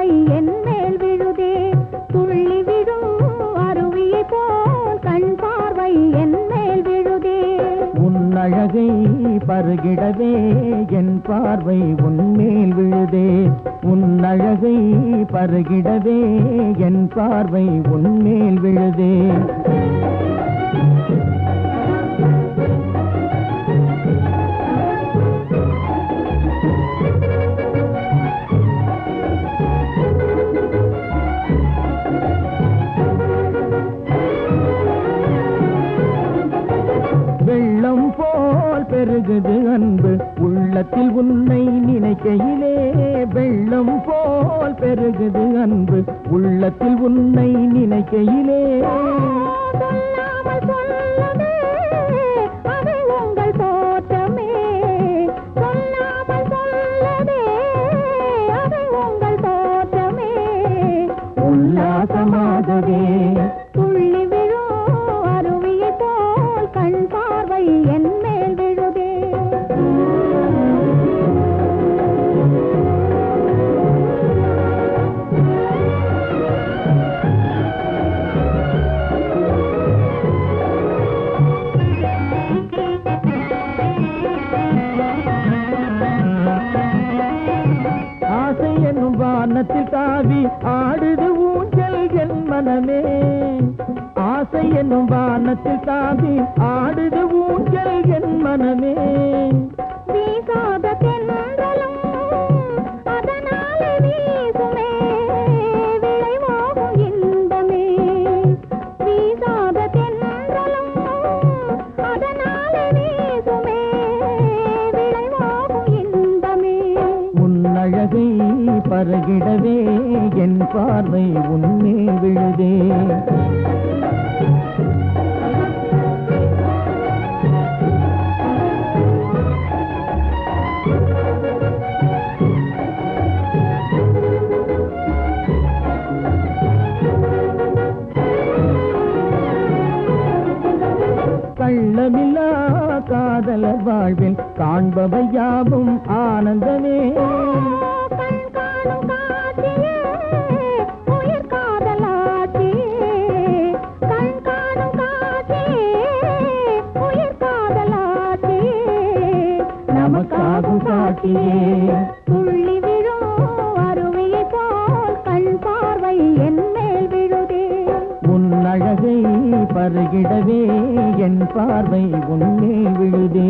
கை என் மேல் விழுதே. துள்ளி விழும் அருவியை போல் கண் பார்வை என் மேல் விழுதே. உன்னழகை பருகிடவே என் பார்வை உன்மேல் விழுதே. உன்னழகை பருகிடவே என் பார்வை உன்மேல் விழுதே. பெருகுது அன்பு. உள்ளத்தில் உன்னை நினைக்கையிலே வெள்ளம் போல் பெருகுது அன்பு. உள்ளத்தில் உன்னை நினைக்கையிலே ஆவி ஆடுது ஊஞ்சல் என் மனமே. ஆசை என்னும் வானத்தில் தாவி ஆடுது அழகை பருகிடவே என் பார்வை உன்மே விழுதே. கள்ளமில்லா காதலர் வாழ்வில் காண்பவை யாவும் ஆனந்தமே. நமக்காகும் சாட்சியே துள்ளி விழும் அருவியை போல் கண் பார்வை என் மேல் விழுதே. உன் அழகை பருகிடவே என் பார்வை உன்மே விழுதே.